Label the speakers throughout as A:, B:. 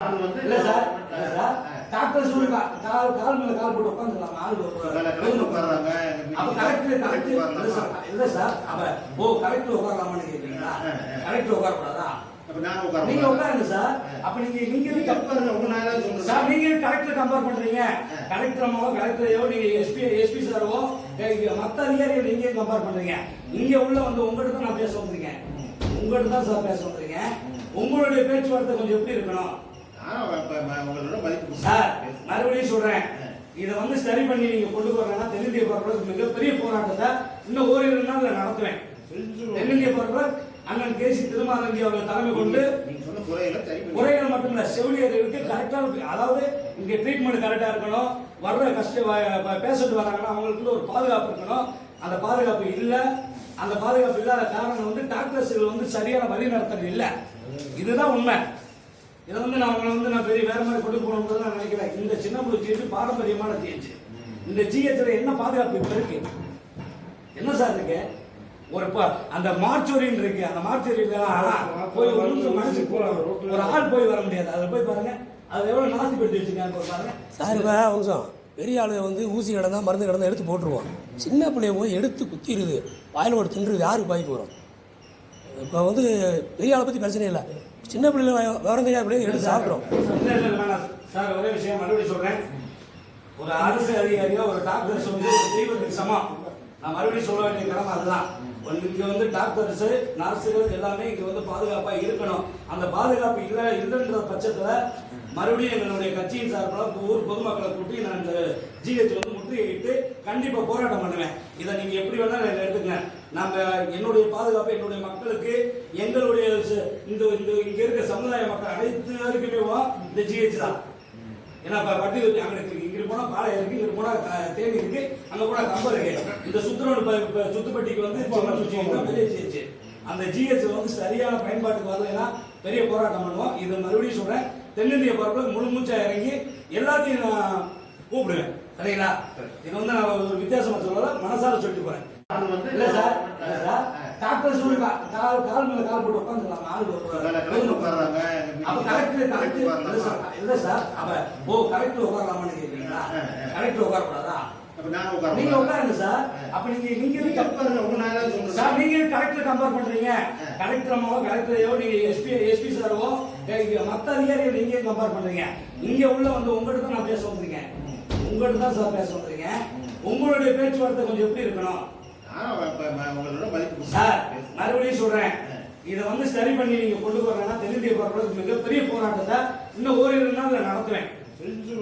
A: இல்ல சார் இல்ல sir. Doctor சொல்லி கா- கால் கால் மேல கால் போட்டு உட்காந்துக்கலாம் ஆள்
B: உட்கார்றாங்க.
A: அப்ப இல்ல. சார் இல்ல சார். அப்ப ஓ கலெக்டர் உட்காரலாமான்னு கேக்குறீங்களா? கலெக்டர் உட்கார கூடாதா
B: அப்ப நான் உட்கார
A: நீங்க உட்காருங்க சார். அப்ப நீங்க நீங்க. சார் நீங்க கலெக்டர் கம்பேர் பண்றீங்க? கலெக்டர் அம்மாவோ கலெக்டரையோ நீங்க எஸ்பி எஸ்பி சாரோ மத்த அதிகாரிகள் நீங்க கம்பேர் பண்றீங்க? இங்க உள்ள வந்து உங்ககிட்ட தான் நான் பேச வந்திருக்கேன். உங்ககிட்ட தான் சார் பேச வந்திருக்கேன். உங்களுடைய பேச்சுவார்த்தை கொஞ்சம் எப்படி இருக்கணும்? சார். மறுபடியும் சொல்றேன். இதை வந்து சரி பண்ணி நீங்க கொண்டு போறீங்கன்னா தென்னிந்திய பரப்புக்கு மிகப்பெரிய போராட்டத்தை இன்னும் ஓரிரு நாள்ல நடத்துவேன். தென்னிந்திய பரப்பு அண்ணன் கேசி திருமாரஞ்சி அவர்கள் தலைமை கொண்டு
B: குறைகளை
A: மட்டும் இல்ல செவிலியர்களுக்கு கரெக்டா அதாவது இங்க ட்ரீட்மெண்ட் கரெக்டா இருக்கணும். வர்ற கஷ்ட பேஷண்ட் வராங்கன்னா அவங்களுக்கு ஒரு பாதுகாப்பு இருக்கணும். அந்த பாதுகாப்பு இல்ல. அந்த பாதுகாப்பு இல்லாத காரணம் வந்து டாக்டர்ஸ்கள் வந்து சரியான வழி நடத்துறது இல்ல. இதுதான் உண்மை. இதை வந்து நான் உங்களை வந்து நான் பெரிய வேற மாதிரி கொண்டு போகணும்னு நான் நினைக்கிறேன். இந்த சின்ன புள்ளி ஜிஹெச் பாரம்பரியமான ஜிஹெச் இந்த ஜிஹெச்ல என்ன பாதுகாப்பு இப்போ இருக்கு? என்ன சார் இருக்கு? ஒரு அந்த மார்ச்சோரின் இருக்கு. அந்த மார்ச்சோரியில போய் ஒரு நிமிஷம் மனசு ஒரு ஆள் போய் வர முடியாது. அதில் போய் பாருங்க. அது எவ்வளோ நாசி பெட்டு வச்சுருக்காங்க பாருங்க.
C: சார் இப்போ அம்சம் பெரிய ஆளு வந்து ஊசி கிடந்தா மருந்து கிடந்தா எடுத்து போட்டுருவோம் சின்ன பிள்ளைய போய் எடுத்து குத்திடுது வாயில் ஒரு தின்றுது யாருக்கு பாய்க்கு வரும்? இப்போ வந்து பெரிய ஆளை பற்றி பிரச்சனை இல்லை. சின்ன பிள்ளைல விவரம் தெரியாத பிள்ளைய எடுத்து சாப்பிட்றோம்.
A: சார் ஒரே விஷயம் மறுபடியும் சொல்றேன். ஒரு அரசு அதிகாரியோ ஒரு டாக்டர்ஸ் வந்து தெய்வத்துக்கு சமம். நான் மறுபடியும் சொல்ல வேண்டிய கடமை அதுதான். ஒரு இங்க வந்து டாக்டர்ஸ் நர்ஸுகள் எல்லாமே இங்க வந்து பாதுகாப்பா இருக்கணும். அந்த பாதுகாப்பு இல்ல இல்லைன்ற பட்சத்துல மறுபடியும் எங்களுடைய கட்சியின் சார்பில் ஊர் பொதுமக்களை கூட்டி நான் இந்த ஜிஹெச் வந்து முற்றுகையிட்டு கண்டிப்பா போராட்டம் பண்ணுவேன். இதை நீங்க எப்படி வேணாலும் எடுத்துக்கங்க. நம்ம என்னுடைய பாதுகாப்பு என்னுடைய மக்களுக்கு எங்களுடைய இந்த இந்த இங்க இருக்க சமுதாய மக்கள் அனைத்து பேருக்குமே இந்த ஜிஹெச் தான். ஏன்னா இப்ப பட்டி அங்க இருக்கு. இங்கிட்டு போனா பாலை இருக்கு இங்கிட்டு போனா க- தேனி இருக்கு அங்க போனா கம்பம் இருக்கு. இந்த சுத்துரோடு சுத்துப்பட்டிக்கு வந்து பெரிய ஜிஹெச் அந்த ஜிஹெச் வந்து சரியான பயன்பாட்டுக்கு வரலைன்னா பெரிய போராட்டம் பண்ணுவோம். இது மறுபடியும் சொல்றேன். தென்னிந்திய பரப்பில் முழு மூச்சா இறங்கி எல்லாத்தையும் நான் கூப்பிடுவேன். சரிங்களா? இது வந்து நான் ஒரு வித்தியாசமா சொல்லல மனசார சொல்லிட்டு போறேன். இல்ல சார் இல்ல சார். டாக்டர் சொல்லி கா- கால் கால் மேல கால் போட்டு உட்காந்துக்கலாம் ஆள்
B: உட்கார்றாங்க.
A: அப்ப கலெக்டர் கலெக்டர் இல்ல. சார் அப்ப ஓ கலெக்டர் உட்காரலாமான்னு கேக்குறீங்களா? கலெக்டர் உட்கார கூடாதா
B: அப்ப நான் உட்கார
A: நீங்க உட்காருங்க சார். அப்ப நீங்க நீங்க
B: நீங்க சொல்றேன்.
A: சார் நீங்க கலெக்டர் கம்பேர் பண்றீங்க? கலெக்டர் அம்மாவோ கலெக்டரையோ நீங்க எஸ்பி எஸ்பி சாரோ மத்த அதிகாரிகள் நீங்க கம்பேர் பண்றீங்க? இங்க உள்ள வந்து உங்ககிட்ட தான் நான் பேச வந்திருக்கேன். உங்ககிட்ட தான் சார் பேச வந்திருக்கேன். உங்களுடைய பேச்சுவார்த்தை கொஞ்சம் எப்படி இருக்கணும்? சார். மறுபடியும் சொல்றேன். இதை வந்து சரி பண்ணி நீங்க கொண்டு போறீங்கன்னா தென்னிந்திய பரப்புக்கு மிகப்பெரிய போராட்டத்தை இன்னும் ஓரிரு நாள்ல நடத்துவேன்.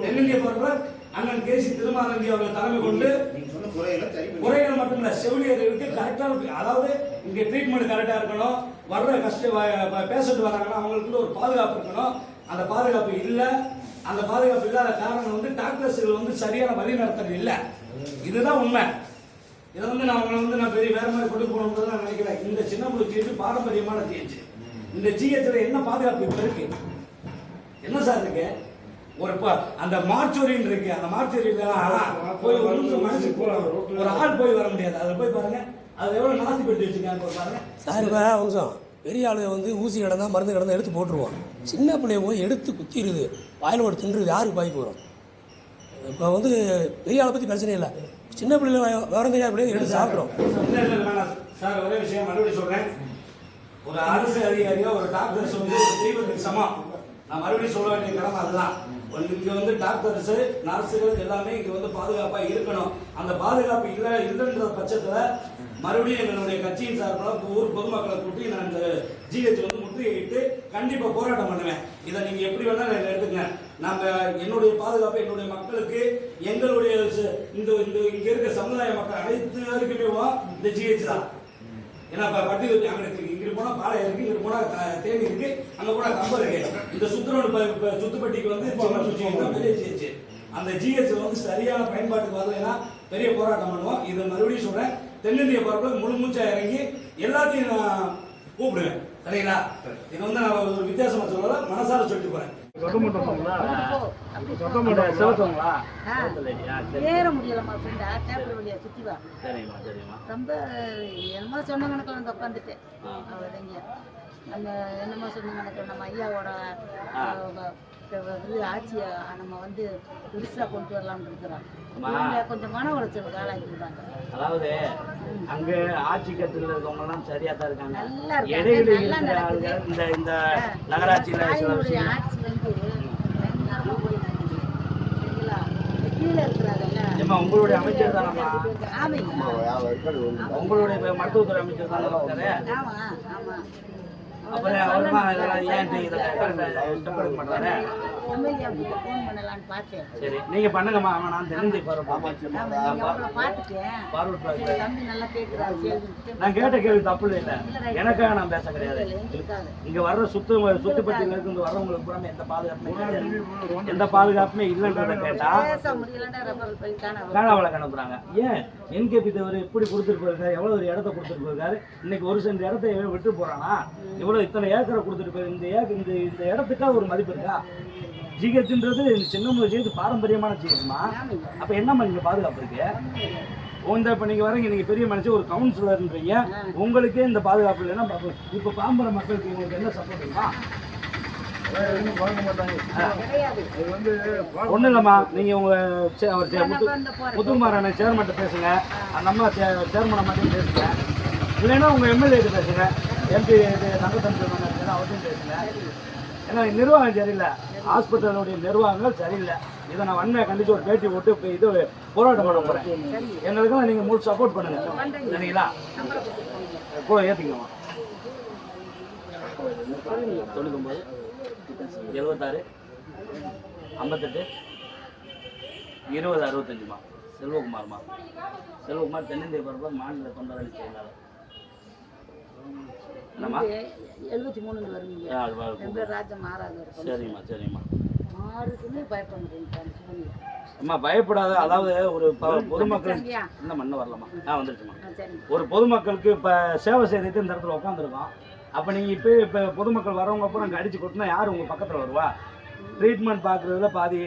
A: தென்னிந்திய பரப்பு அண்ணன் கேசி திருமாரஞ்சி அவர்கள் தலைமை கொண்டு
B: குறைகளை
A: மட்டும் இல்ல செவிலியர்களுக்கு கரெக்டா அதாவது இங்க ட்ரீட்மெண்ட் கரெக்டா இருக்கணும். வர்ற கஷ்ட பேஷண்ட் வராங்கன்னா அவங்களுக்கு ஒரு பாதுகாப்பு இருக்கணும். அந்த பாதுகாப்பு இல்ல. அந்த பாதுகாப்பு இல்லாத காரணம் வந்து டாக்டர்ஸ்கள் வந்து சரியான வழி நடத்துறது இல்ல. இதுதான் உண்மை. இதை வந்து நான் அவங்களை வந்து நான் பெரிய வேற மாதிரி கொண்டு போகணும்னு நான் நினைக்கிறேன். இந்த சின்ன புள்ளி ஜிஹெச் பாரம்பரியமான ஜிஹெச் இந்த ஜிஹெச்ல என்ன பாதுகாப்பு இப்போ இருக்கு? என்ன சார் இருக்கு? ஒரு அந்த மார்ச்சோரின் இருக்கு. அந்த மார்ச்சோரியில போய் ஒரு நிமிஷம் மனசு ஒரு ஆள் போய் வர முடியாது. அதில் போய் பாருங்க. அது எவ்வளோ நாசி பெட்டு வச்சிருக்காங்க பாருங்க.
C: சார் இப்போ அம்சம் பெரிய ஆளு வந்து ஊசி கிடந்தா மருந்து கிடந்தா எடுத்து போட்டுருவோம் சின்ன பிள்ளைய போய் எடுத்து குத்திடுது வாயில் ஒரு தின்றுது யாருக்கு பாய்க்கு வரும்? இப்போ வந்து பெரிய ஆளை பற்றி பிரச்சனை இல்லை. சின்ன பிள்ளைல விவரம் தெரியாத பிள்ளைங்க எடுத்து சாப்பிட்றோம்.
A: சார் ஒரே விஷயம் மறுபடியும் சொல்கிறேன் ஒரு அரசு அதிகாரியோ ஒரு டாக்டர்ஸ் வந்து ஒரு தெய்வத்துக்கு சமம். நான் மறுபடியும் சொல்ல வேண்டிய கிழமை அதுதான். ஒரு வந்து டாக்டர்ஸு நர்ஸுகள் எல்லாமே இங்கே வந்து பாதுகாப்பாக இருக்கணும். அந்த பாதுகாப்பு இல்லை இல்லைன்ற பட்சத்தில் மறுபடியும் எங்களுடைய கட்சியின் சார்பில் ஊர் பொதுமக்களை கூட்டி நான் இந்த ஜிஹெச் வந்து முற்றுகையிட்டு கண்டிப்பாக போராட்டம் பண்ணுவேன். இதை நீங்கள் எப்படி வேணாலும் எடுத்துக்கங்க. நம்ம என்னுடைய பாதுகாப்பு என்னுடைய மக்களுக்கு எங்களுடைய இந்த இந்த இங்க இருக்க சமுதாய மக்கள் அனைத்து பேருக்குமே இந்த ஜிஹெச் தான். ஏன்னா இப்ப பட்டி அங்க இருக்கு. இங்கிட்டு போனா பாலை இருக்கு இங்கிட்டு போனா க- தேனி இருக்கு அங்க போனா கம்பம் இருக்கு. இந்த சுத்துரோடு சுத்துப்பட்டிக்கு வந்து பெரிய ஜிஹெச் அந்த ஜிஹெச் வந்து சரியான பயன்பாட்டுக்கு வரலைன்னா பெரிய போராட்டம் பண்ணுவோம். இது மறுபடியும் சொல்றேன். தென்னிந்திய பரப்புல முழு மூச்சா இறங்கி எல்லாத்தையும் நான் கூப்பிடுவேன். சரிங்களா? இது வந்து நான் ஒரு வித்தியாசமா சொல்லல மனசார சொல்லிட்டு போறேன்.
D: ஏற முடியலம்மா ஃப்ரெண்டா? டேபிள் வழியா சுத்தி வா. ரொம்ப என்னமோ சொன்ன கணக்கில் வந்து உட்காந்துட்டேன் அவ்வளோதாங்க. நம்ம என்னமோ சொன்ன கணக்கில் நம்ம ஐயாவோட வந்து ஆட்சியை நம்ம வந்து பெருசா கொண்டு வரலாம்னு இருக்கிறோம். கொஞ்சம் மன உளைச்சலுக்கு ஆளாக்கிடுறாங்க
A: அதாவது அங்க ஆட்சி கட்டுல இருக்கவங்க எல்லாம் சரியா தான் இருக்காங்க. இடையில இருக்கிற. ஆளுங்க இந்த இந்த நகராட்சியில சில விஷயம். உங்களுடைய அமைச்சர் தானம்மா?
D: ஆமாங்க.
A: உங்களுடைய மருத்துவத்துறை அமைச்சர் தானே அப்புறம் அவருமா இதெல்லாம் ஏன் எடுக்க மாட்டாரு சரி நீங்க பண்ணுங்கம்மா ஆமா நான்
D: கேள்வி
A: நான் கேட்ட கேள்வி தப்பு இல்லை எனக்காக நான் பேச கிடையாது. இங்க வர்ற சுத்து சுத்துப்பட்டியில இருந்து வர்றவங்களுக்கு பூரா எந்த பாதுகாப்புமே எந்த பாதுகாப்புமே இல்லைன்றத கேட்டா அனுப்புறாங்க ஏன்? என்கேபி தவிர எப்படி கொடுத்துருப்பாரு எவ்வளோ ஒரு இடத்த கொடுத்துருப்பாரு இன்னைக்கு ஒரு சென்ட் இடத்த எவ்வளோ விட்டு போறானா? இவ்வளோ இத்தனை ஏக்கரை கொடுத்துருப்பாரு இந்த ஏக்க இந்த இந்த இடத்துக்காக ஒரு மதிப்பு இருக்கா? ஜிஹெச்ன்றது சின்ன ஜிஹெச் பாரம்பரியமான ஜிஹெச்மா? அப்ப என்னம்மா நீங்க பாதுகாப்பு இருக்கு? இந்த இப்போ நீங்கள் வரீங்க நீங்கள் பெரிய மனுஷன் ஒரு கவுன்சிலர்ன்றீங்க உங்களுக்கே இந்த பாதுகாப்பு இல்லைன்னா பாப்ப- இப்போ பாம்பர மக்களுக்கு உங்களுக்கு என்ன சப்போர்ட் ஒன்றும் இல்லைம்மா. நீங்கள் உங்கள் அவர் முத்து முத்துக்குமாரான சேர்மன்ட்ட பேசுங்க. அந்த அம்மா சே சேர்மனை மட்டும் பேசுங்க. இல்லைன்னா உங்கள் எம்எல்ஏட்டு பேசுங்க. எம்பி தங்கத்தம்பி இருக்காரு அவர்கிட்டையும் பேசுங்க. ஏன்னா நிர்வாகம் சரியில்லை. ஹாஸ்பிட்டலுடைய நிர்வாகங்கள் சரியில்லை. இதை நான் வன்மையாக கண்டிச்சு ஒரு பேட்டி போட்டு இப்போ இது போராட்டம் பண்ண போகிறேன் எங்களுக்கெல்லாம் நீங்கள் முழு சப்போர்ட் பண்ணுங்க. சரிங்களா? கூட ஏற்றிக்கலாமா தொண்ணூத்தொம்பது. எழுபத்தாறு ஐம்பத்தெட்டு இருபது அறுபத்தஞ்சுமா? செல்வகுமார்மா? செல்வகுமார் தென்னிந்திய பரப்பர் மாநில தொண்டரணி செயலாளர். என்னம்மா?
D: எழுபத்தி மூணுல வருவீங்க. ராஜா மாறாது
A: சரிம்மா
D: பயப்படுறீங்க
A: அம்மா பயப்படாத அதாவது ஒரு பொதுமக்கள்? இந்த மண்ணு வரலாமா நான் வந்துருச்சுமா ஒரு பொதுமக்களுக்கு இப்போ சேவை செய்துட்டு இந்த இடத்துல உட்காந்துருக்கோம் அப்போ நீங்கள் இப்போ இப்போ பொதுமக்கள் வரவங்க அப்புறம் அங்கே அடிச்சு கொட்டினா யார் உங்கள் பக்கத்தில் வருவா? ட்ரீட்மெண்ட் பார்க்குறதுல பாதி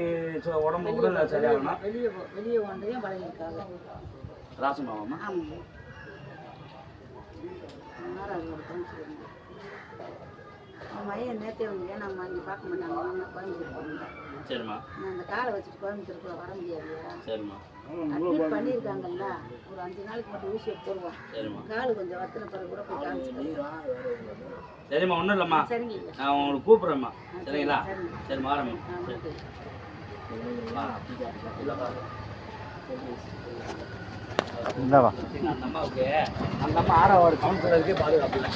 A: சு- உடம்பு கூட சரியாகணும்.
D: வெளியே வெளியே வந்ததையும் பழகிருக்காங்க அவன் மையன் நேற்றே வந்து நம்ம அங்கே பார்க்க மாட்டாங்க நான் கோயம்புத்தூர் போகிறேன்
A: சரிம்மா.
D: நான் அந்த காலை வச்சுட்டு கோயம்புத்தூருக்குள்ள வர முடியாது
A: சரிம்மா.
D: அட்மிட் பண்ணியிருக்காங்கல்ல. ஒரு அஞ்சு நாளைக்கு மட்டும் ஊசியை போடுவோம் கால் கொஞ்சம் வத்தின பிறகு கூட போய் காமிச்சிட்டு
A: சரிம்மா ஒன்றும் இல்லைம்மா. நான் உங்களுக்கு கூப்பிட்றேம்மா. சரிங்களா? சரி வா.
E: இந்தாவா
A: அந்த அம்மாவுக்கு? அந்த அம்மா ஆறாவது கவுன்சிலருக்கே பாதுகாப்பு இல்லை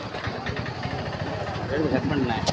A: கட் பண்ணேன்